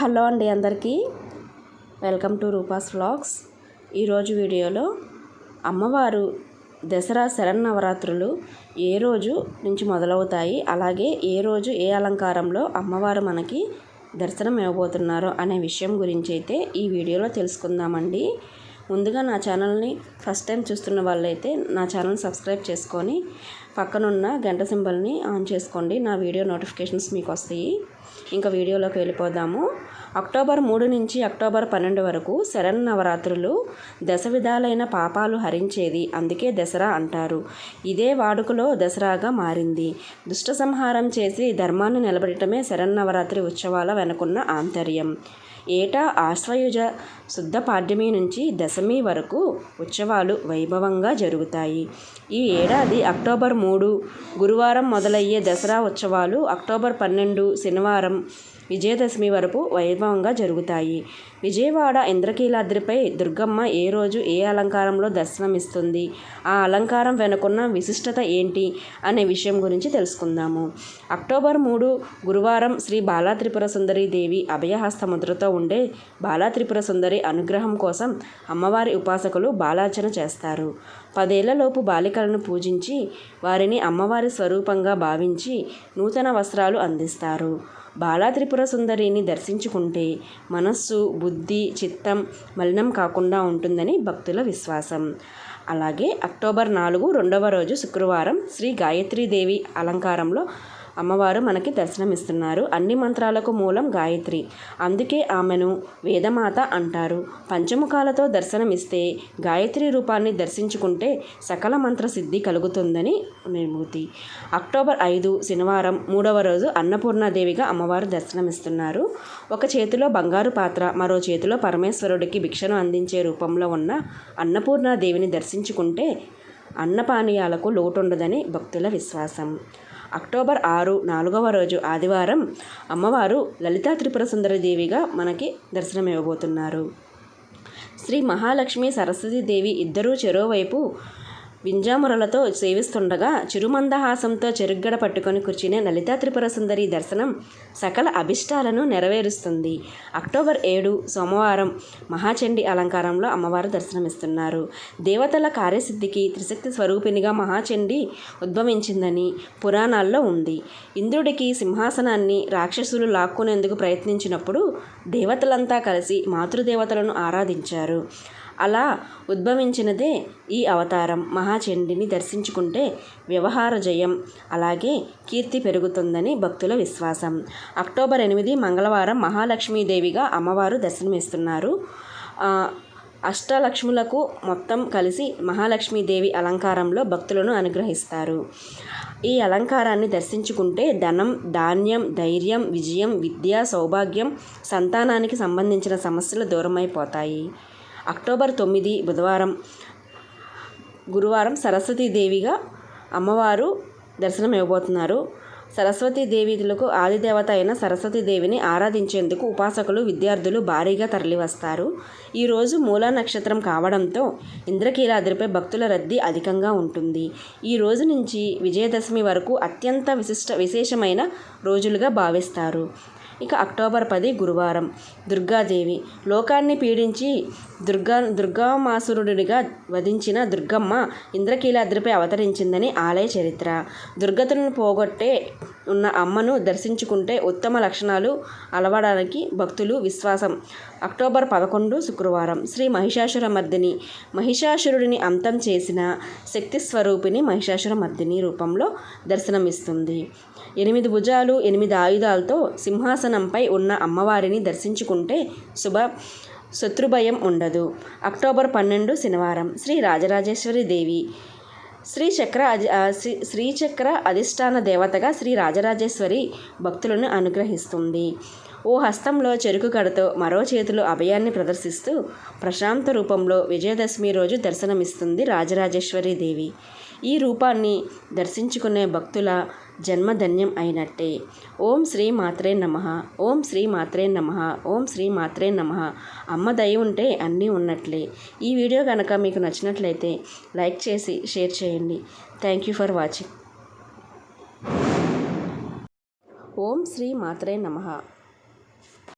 Hello అండి అందరికీ. Welcome to Rupa's vlogs. ఈరోజు వీడియోలో అమ్మవారు దసరా శరన్నవరాత్రులు ఏ రోజు నుంచి మొదలవుతాయి అలాగే ఏ రోజు ఏ అలంకారంలో అమ్మవారు మనకి దర్శనం ఇవ్వబోతున్నారో అనే విషయం గురించి అయితే ఈ వీడియోలో తెలుసుకుందామండి. ముందుగా నా ఛానల్ని ఫస్ట్ టైం చూస్తున్న వాళ్ళైతే నా ఛానల్ సబ్స్క్రైబ్ చేసుకొని పక్కనున్న గంట సింబల్ని ఆన్ చేసుకోండి. నా వీడియో నోటిఫికేషన్స్ మీకు వస్తాయి. ఇంకా వీడియోలోకి వెళ్ళిపోదాము. అక్టోబర్ మూడు నుంచి అక్టోబర్ పన్నెండు వరకు శరణ్ నవరాత్రులు దశ విధాలైన పాపాలు హరించేది. అందుకే దసరా అంటారు. ఇదే వాడుకలో దసరాగా మారింది. దుష్ట సంహారం చేసి ధర్మాన్ని నిలబెట్టడమే శరన్నవరాత్రి ఉత్సవాల వెనుకున్న ఆంతర్యం. ఏటా ఆశ్వయుజ శుద్ధ పాడ్యమి నుంచి దశమి వరకు ఉత్సవాలు వైభవంగా జరుగుతాయి. ఈ ఏడాది అక్టోబర్ మూడు గురువారం మొదలయ్యే దసరా ఉత్సవాలు అక్టోబర్ పన్నెండు శనివారం విజయదశమి వరకు వైభవంగా జరుగుతాయి. విజయవాడ ఇంద్రకీలాద్రిపై దుర్గమ్మ ఏ రోజు ఏ అలంకారంలో దర్శనమిస్తుంది? ఆ అలంకారం వెనుకున్న విశిష్టత ఏంటి? అనే విషయం గురించి తెలుసుకుందాము. అక్టోబర్ మూడు గురువారం శ్రీ బాలాత్రిపుర సుందరి దేవి అభయహస్త ముద్రతో ఉండే బాలాత్రిపుర సుందరి అనుగ్రహం కోసం అమ్మవారి ఉపాసకులు బాలార్చన చేస్తారు. పదేళ్ళలోపు బాలికలను పూజించి వారిని అమ్మవారి స్వరూపంగా భావించి నూతన వస్త్రాలు అందిస్తారు. బాలాత్రిపుర సుందరిని దర్శించుకుంటే మనస్సు బుద్ధి చిత్తం మలినం కాకుండా ఉంటుందని భక్తుల విశ్వాసం. అలాగే అక్టోబర్ నాలుగు రెండవ రోజు శుక్రవారం శ్రీ గాయత్రీదేవి అలంకారంలో అమ్మవారు మనకి దర్శనమిస్తున్నారు. అన్ని మంత్రాలకు మూలం గాయత్రి. అందుకే ఆమెను వేదమాత అంటారు. పంచముఖాలతో దర్శనమిస్తే గాయత్రి రూపాన్ని దర్శించుకుంటే సకల మంత్ర సిద్ధి కలుగుతుందని నిర్మూతి అక్టోబర్ ఐదు శనివారం మూడవ రోజు అన్నపూర్ణాదేవిగా అమ్మవారు దర్శనమిస్తున్నారు. ఒక చేతిలో బంగారు పాత్ర మరో చేతిలో పరమేశ్వరుడికి భిక్షను అందించే రూపంలో ఉన్న అన్నపూర్ణాదేవిని దర్శించుకుంటే అన్నపానీయాలకు లోటుండదని భక్తుల విశ్వాసం. అక్టోబర్ ఆరు నాలుగవ రోజు ఆదివారం అమ్మవారు లలితా త్రిపుర సుందరదేవిగా మనకి దర్శనం ఇవ్వబోతున్నారు శ్రీ మహాలక్ష్మి సరస్వతీదేవి ఇద్దరూ చెరోవైపు వింజామురలతో సేవిస్తుండగా చిరుమందహాసంతో చెరుగ్గడ పట్టుకొని కూర్చునే లలితా త్రిపుర సుందరి దర్శనం సకల అభిష్టాలను నెరవేరుస్తుంది. అక్టోబర్ ఏడు సోమవారం మహాచండి అలంకారంలో అమ్మవారు దర్శనమిస్తున్నారు. దేవతల కార్యసిద్ధికి త్రిశక్తి స్వరూపిణిగా మహాచండి ఉద్భవించిందని పురాణాల్లో ఉంది. ఇంద్రుడికి సింహాసనాన్ని రాక్షసులు లాక్కునేందుకు ప్రయత్నించినప్పుడు దేవతలంతా కలిసి మాతృదేవతలను ఆరాధించారు. అలా ఉద్భవించినదే ఈ అవతారం. మహాచండిని దర్శించుకుంటే వ్యవహార జయం. అలాగే కీర్తి పెరుగుతుందని భక్తుల విశ్వాసం. అక్టోబర్ ఎనిమిది మంగళవారం మహాలక్ష్మీదేవిగా అమ్మవారు దర్శనమిస్తున్నారు. అష్టలక్ష్ములకు మొత్తం కలిసి మహాలక్ష్మీదేవి అలంకారంలో భక్తులను అనుగ్రహిస్తారు. ఈ అలంకారాన్ని దర్శించుకుంటే ధనం ధాన్యం ధైర్యం విజయం విద్య సౌభాగ్యం సంతానానికి సంబంధించిన సమస్యలు దూరమైపోతాయి. అక్టోబర్ తొమ్మిది బుధవారం. గురువారం సరస్వతీదేవిగా అమ్మవారు దర్శనం ఇవ్వబోతున్నారు సరస్వతీదేవిలకు ఆదిదేవత అయిన సరస్వతీదేవిని ఆరాధించేందుకు ఉపాసకులు విద్యార్థులు భారీగా తరలివస్తారు. ఈరోజు మూలా నక్షత్రం కావడంతో ఇంద్రకీలాద్రిపై భక్తుల రద్దీ అధికంగా ఉంటుంది. ఈ రోజు నుంచి విజయదశమి వరకు అత్యంత విశిష్ట విశేషమైన రోజులుగా భావిస్తారు. ఇక అక్టోబర్ పది గురువారం. దుర్గాదేవి లోకాన్ని పీడించి దుర్గా దుర్గామాసురుడిగా వధించిన దుర్గమ్మ ఇంద్రకీలాద్రిపై అవతరించిందని ఆలయ చరిత్ర. దుర్గతులను పోగొట్టే ఉన్న అమ్మను దర్శించుకుంటే ఉత్తమ లక్షణాలు అలవడానికి భక్తులు విశ్వాసం. అక్టోబర్ పదకొండు శుక్రవారం శ్రీ మహిషాసుర మర్దిని మహిషాసురుడిని అంతం చేసిన శక్తి స్వరూపిణి మహిషాసుర మర్దిని రూపంలో దర్శనమిస్తుంది. ఎనిమిది భుజాలు ఎనిమిది ఆయుధాలతో సింహాసనంపై ఉన్న అమ్మవారిని దర్శించుకుంటే శుభ శత్రుభయం ఉండదు. అక్టోబర్ పన్నెండు శనివారం శ్రీ రాజరాజేశ్వరి దేవి శ్రీచక్ర శ్రీ శ్రీచక్ర అధిష్టాన దేవతగా శ్రీ రాజరాజేశ్వరి భక్తులను అనుగ్రహిస్తుంది. ఓ హస్తంలో చెరుకు కడతో మరో చేతిలో అభయాన్ని ప్రదర్శిస్తూ ప్రశాంత రూపంలో విజయదశమి రోజు దర్శనమిస్తుంది రాజరాజేశ్వరి దేవి. ఈ రూపాన్ని దర్శించుకునే భక్తుల జన్మధన్యం అయినట్టే. ఓం శ్రీ మాత్రే నమ ఓం శ్రీ మాత్రే నమ ఓం శ్రీ మాత్రే నమ. అమ్మ దయ ఉంటే అన్నీ ఉన్నట్లే. ఈ వీడియో కనుక మీకు నచ్చినట్లయితే లైక్ చేసి షేర్ చేయండి. Thank you for watching. ఓం శ్రీ మాత్రే నమ.